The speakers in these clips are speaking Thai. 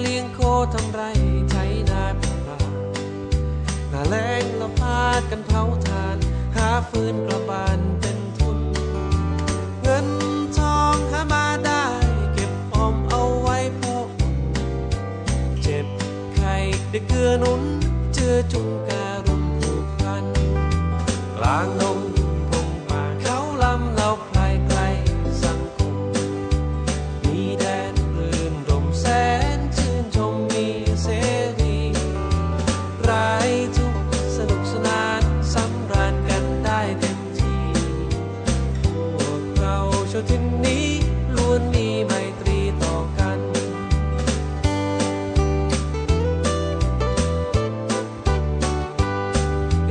เลี้ยงโคทำไรใช้นาเป็นปลาหน้าแรงเราพาดกันเผาทาน หาฟืนกระบาน เราชวที่นนี้ล้วนมีไมตรีต่อกัน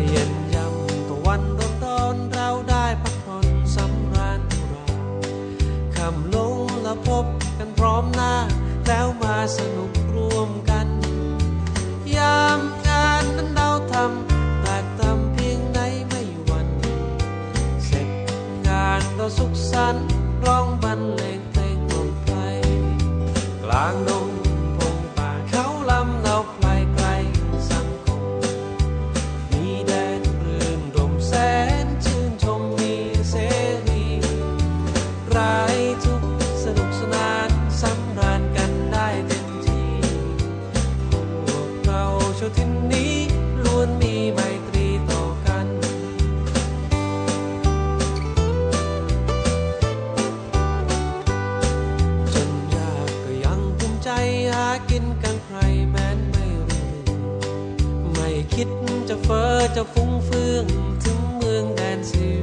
เย็นยำตะวันร้อนร้อนเราได้พักผ่อนสำราญอุราคำลงและพบกันพร้อมหน้า แล้วมาสนุกร่วมกัน ยามงานนั้นเราทำแตกต่ำเพียงไหนไม่หวัน เสร็จงานเราสุขสันต์ ร้องบรรเลงเพลงลมไพรกลางดงพงป่าเขาลำเราไพลไกลสังคม มีแดนรื่นรมแสนชื่นชมมีเสรีรายทุกสนุกสนานสำราญกันได้เต็มที่พวกเราชาวที่นนี้ คิดจะเฟอ้อจะฟุ้งเฟืองถึงเมืองแดนสิว